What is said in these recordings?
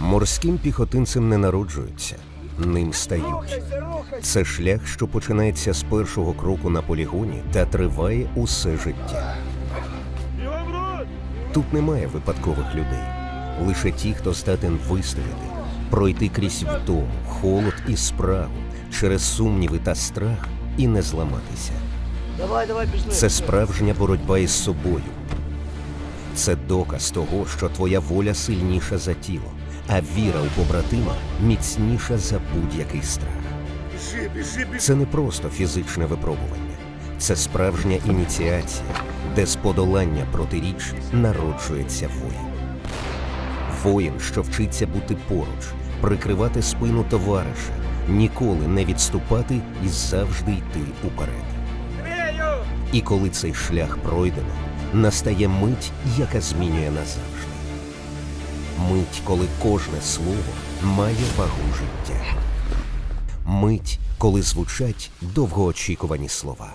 Морським піхотинцем не народжуються, ним стають. Це шлях, що починається з першого кроку на полігоні та триває усе життя. Тут немає випадкових людей, лише ті, хто здатен вистояти, пройти крізь втому, холод і спрагу, через сумніви та страх і не зламатися. Давай, давай, пішли. Це справжня боротьба із собою. Це доказ того, що твоя воля сильніша за тіло, а віра у побратима міцніша за будь-який страх. Біжи, біжи, біжи! Це не просто фізичне випробування, це справжня ініціація, де з подолання протиріч народжується воїн. Воїн, що вчиться бути поруч, прикривати спину товариша, ніколи не відступати і завжди йти уперед. І коли цей шлях пройдено, настає мить, яка змінює назавжди. Мить, коли кожне слово має вагу життя. Мить, коли звучать довгоочікувані слова.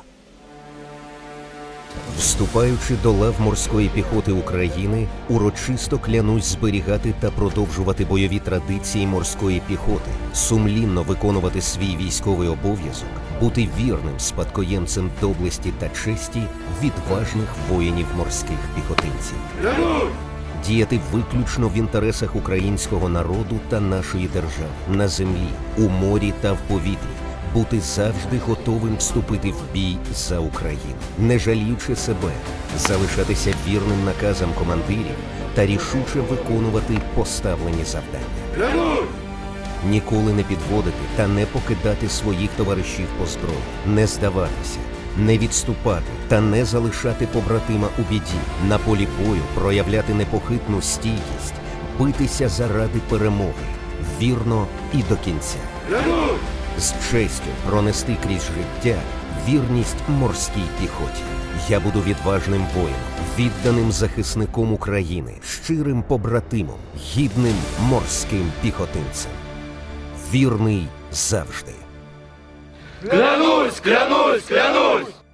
Вступаючи до лав морської піхоти України, урочисто клянусь зберігати та продовжувати бойові традиції морської піхоти, сумлінно виконувати свій військовий обов'язок, бути вірним спадкоємцем доблесті та честі відважних воїнів морських піхотинців. Діяти виключно в інтересах українського народу та нашої держави на землі, у морі та в повітрі, бути завжди готовим вступити в бій за Україну, не жаліючи себе, залишатися вірним наказам командирів та рішуче виконувати поставлені завдання. Ніколи не підводити та не покидати своїх товаришів по зброї, не здаватися, не відступати та не залишати побратима у біді, на полі бою проявляти непохитну стійкість, битися заради перемоги, вірно і до кінця! З честю пронести крізь життя вірність морській піхоті. Я буду відважним воїном, відданим захисником України, щирим побратимом, гідним морським піхотинцем. Вірний завжди. Клянусь, клянусь, клянусь!